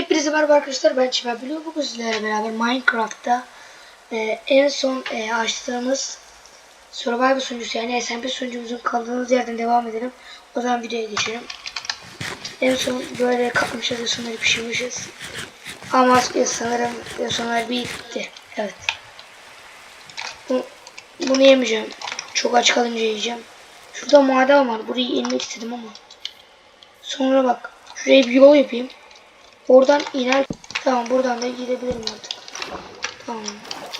Hepinize merhaba arkadaşlar ben Çimen Biliyor bugün sizlerle beraber Minecraft'ta e, en son e, açtığımız Survivor sunucusu yani SMP sunucumuzun kaldığımız yerden devam edelim. O zaman videoya geçelim. En son böyle kapmışız yosunları pişirmişiz. Ama sanırım yosunlar bitti. Evet. Bu, bunu yemeyeceğim. Çok aç kalınca yiyeceğim. Şurada maden var. Burayı inmek istedim ama. Sonra bak. Şuraya bir yol yapayım. Oradan iner. Tamam buradan da gidebilirim artık. Tamam.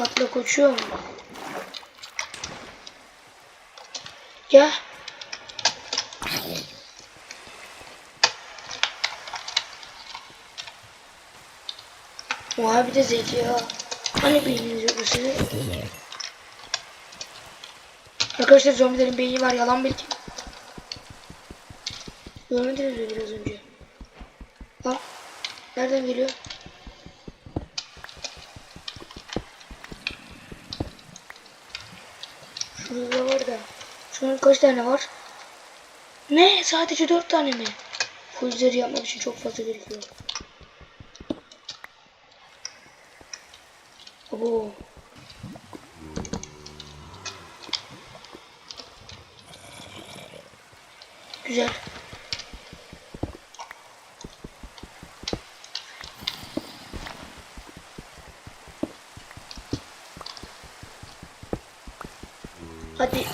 Atla koşuyor mu? Gel. Vay bir de zeki ya. Hani beyniniz yok sizin? Arkadaşlar zombilerin beyni var yalan bilgi. Görmediniz mi biraz önce? Bak. Nereden geliyor? Şurada var da. Şunun kaç tane var? Ne? Sadece dört tane mi? Fuzleri yapmak için çok fazla gerekiyor. Abo. Güzel. Hadi.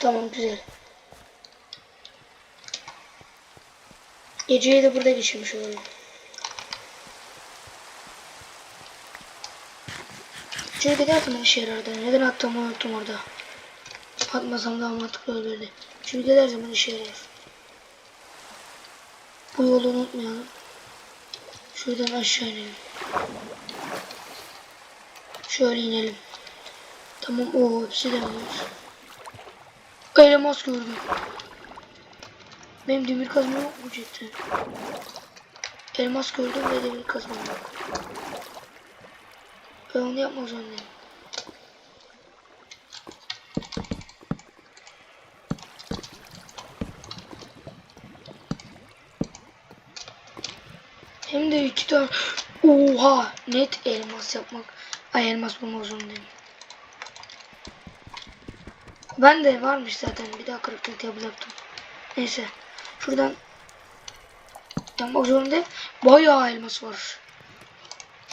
Tamam güzel. Geceyi de burada geçirmiş olalım. Şöyle giderdim işe yarardı. Neden attığımı unuttum orada. Atmasam daha mantıklı olurdu. Çünkü gider zaman işe yarar. Bu yolu unutmayalım. Şuradan aşağı inelim. Şöyle inelim. Tamam o hepsi de var. Elmas gördüm. Benim demir kazma yok mu cidden? Elmas gördüm ve demir kazma yok. Ben onu yapmak zorundayım. Hem de iki tane. Oha! Net elmas yapmak. Ay elmas bulmak zorundayım. Ben de varmış zaten. Bir daha kırıklık yapacaktım. Neyse. Şuradan yapmak zorundayım. Bayağı elmas var.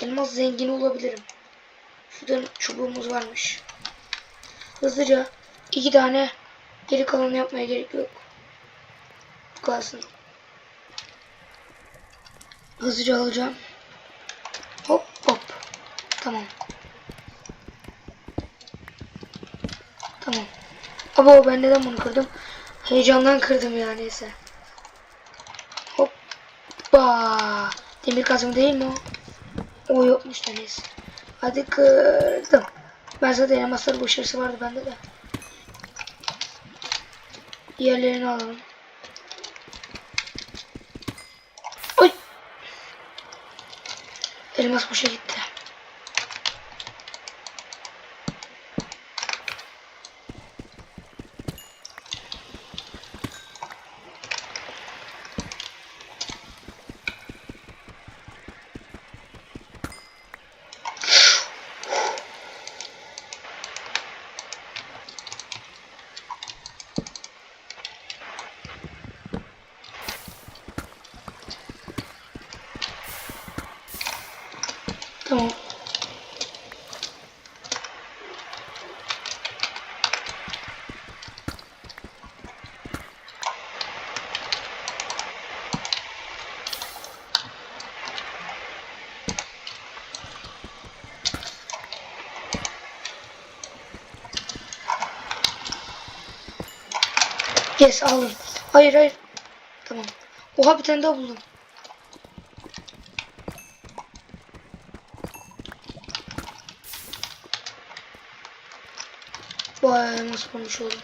Elmas zengini olabilirim. Şuradan çubuğumuz varmış. Hızlıca iki tane geri kalanı yapmaya gerek yok. Bu kalsın. Hızlıca alacağım. Hop hop. Tamam. Tamam. Ama ben neden bunu kırdım? Heyecandan kırdım ya neyse. Hoppa. Demir kazım değil mi o? O yokmuş da neyse. Hadi kırdım. Ben zaten elmasları başarısı vardı bende de. Diğerlerini alalım. Elmas boşa gitti. Tamam. Yes aldım. Hayır hayır. Tamam. Oha bir tane daha buldum. Vay elmas bulmuş oldum.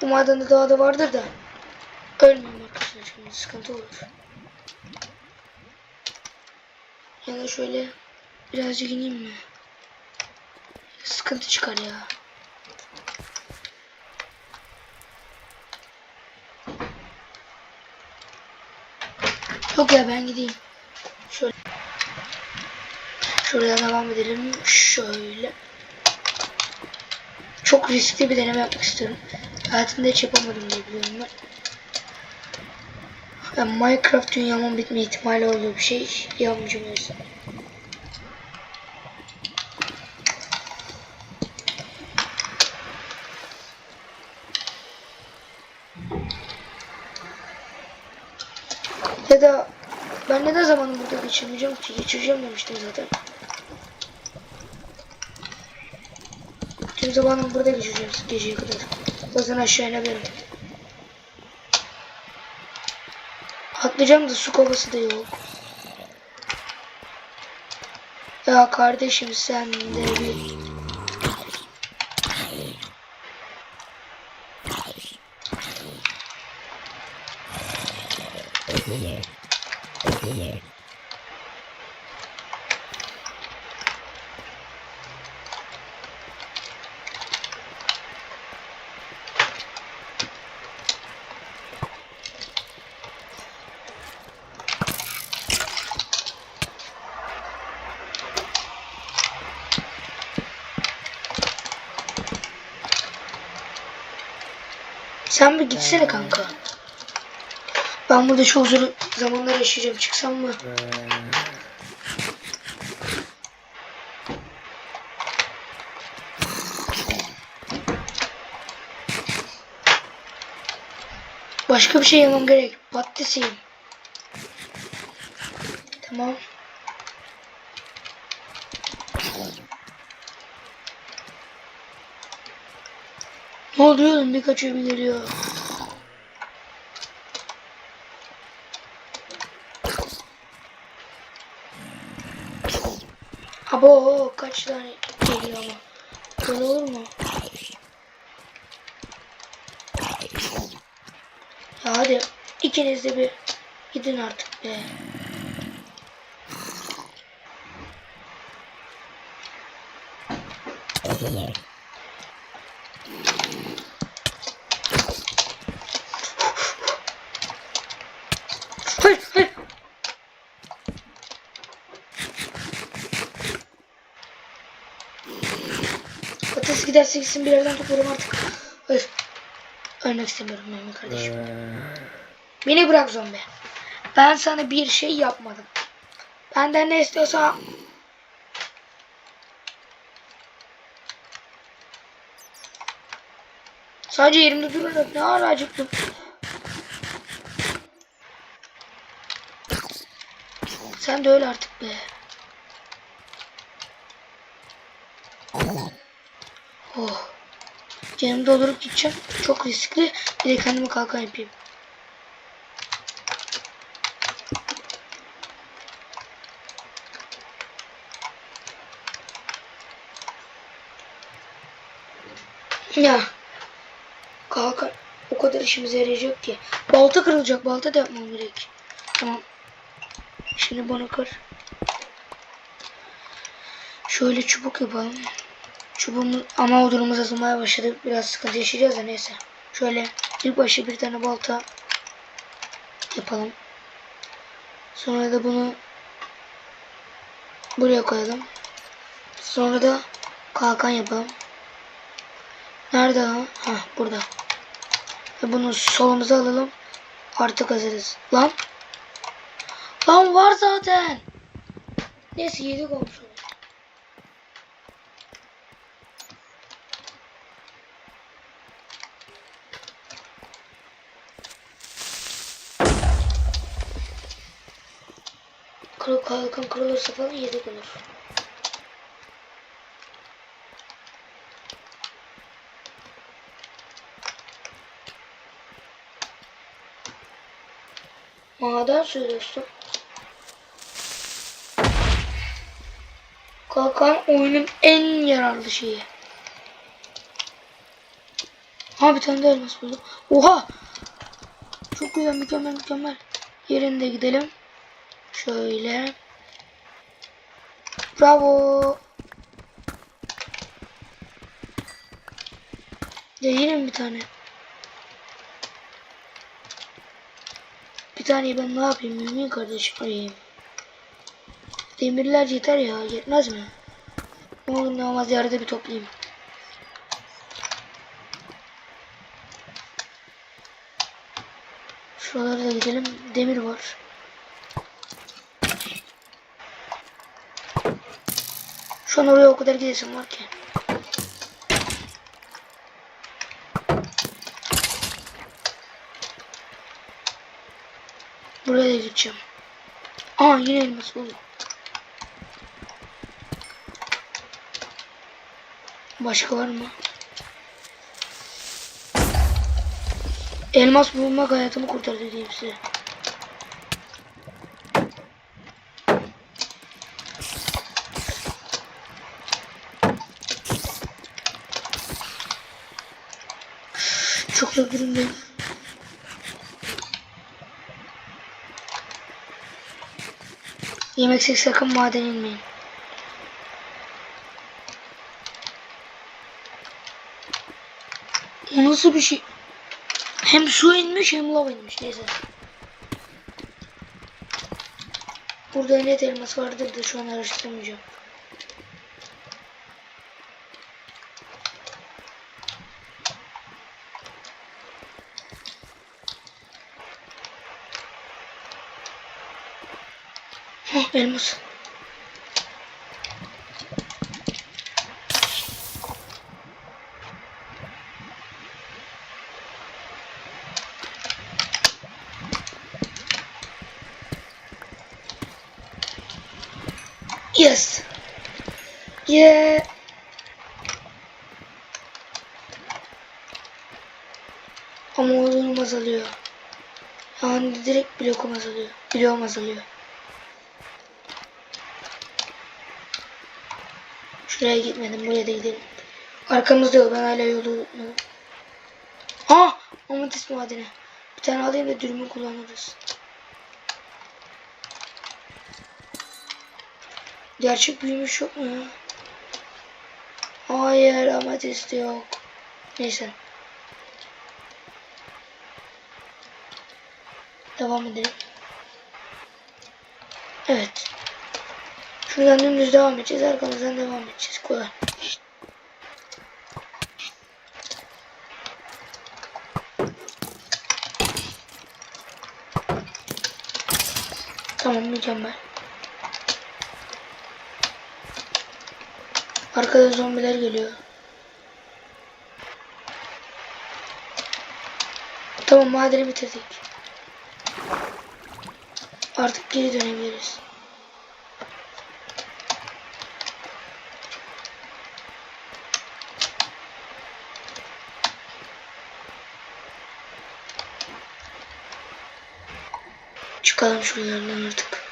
Bu madende daha da vardır da. Ölmeyeyim arkadaşlar şimdi sıkıntı olur. Ya da şöyle birazcık ineyim mi? Sıkıntı çıkar ya. Yok ya ben gideyim. Şöyle. Şuradan devam edelim. Şöyle. Çok riskli bir deneme yapmak istiyorum. Hayatımda hiç yapamadım diye biliyorum ben. Ben Minecraft dünyamın bitme ihtimali olduğu bir şey yapmayacağım o. Ya da ben neden zamanımı burada geçirmeyeceğim ki? Geçireceğim demiştim zaten. Tüm zamanımı burada geçireceğim geceye kadar. Bazen aşağı inebilirim. Atlayacağım da su kovası da yok. Ya kardeşim sen de bir... Sen bir gitsene kanka. Ben burada çok zor zamanlar yaşayacağım. Çıksam mı? Başka bir şey yemem gerek. Patates. Tamam. Ne oluyor oğlum? Bir kaçıyor bir geliyor. Abo kaç tane geliyor ama. Böyle olur mu? Ya hadi ikiniz de bir gidin artık be. Hayır hayır. Patates giderse gitsin bir yerden toplarım artık. Hayır. Ölmek istemiyorum benim kardeşim. Beni bırak zombi. Ben sana bir şey yapmadım. Benden ne istiyorsa Sadece yerimde durarak ne ara acıktım. Sen de öyle artık be. Canımı doldurup gideceğim. Çok riskli. Bir de kendime kalkan yapayım. Ya. Kalkan o kadar işimize yarayacak ki. Balta kırılacak. Balta da yapmam gerek. Tamam. Şimdi bunu kır. Şöyle çubuk yapalım. Çubuğumuz ama odunumuz azalmaya başladı. Biraz sıkıntı yaşayacağız da neyse. Şöyle ilk başta bir tane balta yapalım. Sonra da bunu buraya koyalım. Sonra da kalkan yapalım. Nerede ha? Ha burada. Ve bunu solumuza alalım. Artık hazırız. Lan. Lan var zaten. Neyse yedik olmuş. Kalkan kırılırsa falan yedik olur. Maden suyu. Kalkan oyunun en yararlı şeyi. Ha bir tane de elmas buldum. Oha! Çok güzel mükemmel mükemmel. Yerinde gidelim. Şöyle. Bravo. Ya yine bir tane? Bir tane ben ne yapayım mümin kardeşim arayayım. Demirler yeter ya yetmez mi? Ne olur ne yerde bir toplayayım. Şuralara da gidelim. Demir var. Şu an oraya o kadar gidesim var ki. Buraya da gideceğim. Aa yine elmas buldum. Başka var mı? Elmas bulmak hayatımı kurtardı diyeyim size. Durumdayım. Yemeksek sakın maden inmeyin. O nasıl bir şey? Hem su inmiş hem lava inmiş. Neyse. Burada net elmas vardır da şu an araştırmayacağım. Elmas. Yes. Yeah. Ama oyunum azalıyor. Yani direkt blokum azalıyor. Bloğum azalıyor. Şuraya gitmedim. Buraya da gidelim. Arkamızda yol. Ben hala yolu unutmadım. Ah! Amatist madeni. Bir tane alayım da dürümü kullanırız. Gerçek büyümüş yok mu ya? Hayır amatist yok. Neyse. Devam edelim. Evet. Şuradan dümdüz devam edeceğiz. Arkamızdan devam edeceğiz. Kolay. Tamam mükemmel. Arkada zombiler geliyor. Tamam madeni bitirdik. Artık geri dönebiliriz. Çıkalım şuralardan artık.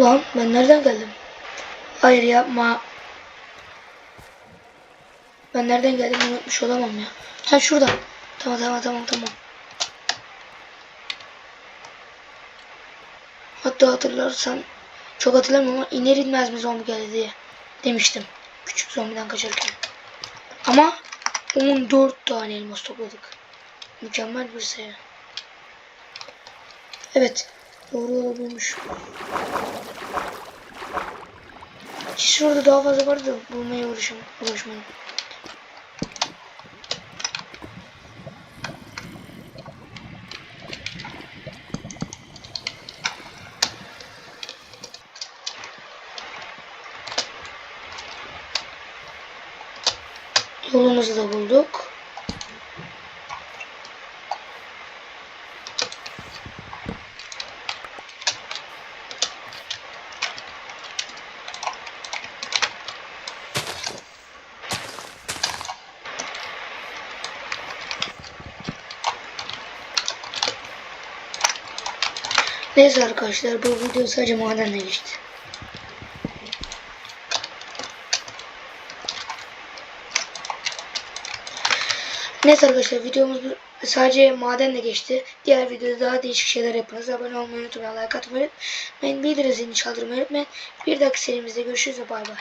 Lan ben nereden geldim? Hayır yapma. Ben nereden geldim unutmuş olamam ya. Ha şurada. Tamam tamam tamam tamam. Hatta hatırlarsan çok hatırlamıyorum ama iner inmez mi zombi geldi diye demiştim. Küçük zombiden kaçarken. Ama 14 tane elmas topladık. Mükemmel bir sayı. Evet. Doğru yolu bulmuş. Şurada daha fazla vardı bulmaya uğraşım, uğraşmayın. Yolumuzu da bulduk. Neyse arkadaşlar bu video sadece madenle geçti. Neyse arkadaşlar videomuz sadece madenle geçti. Diğer videoda daha değişik şeyler yapınız. Abone olmayı unutmayın. Like atmayı unutmayın. Bildirim zilini çaldırmayı unutmayın. Bir dahaki serimizde görüşürüz. Bay bay.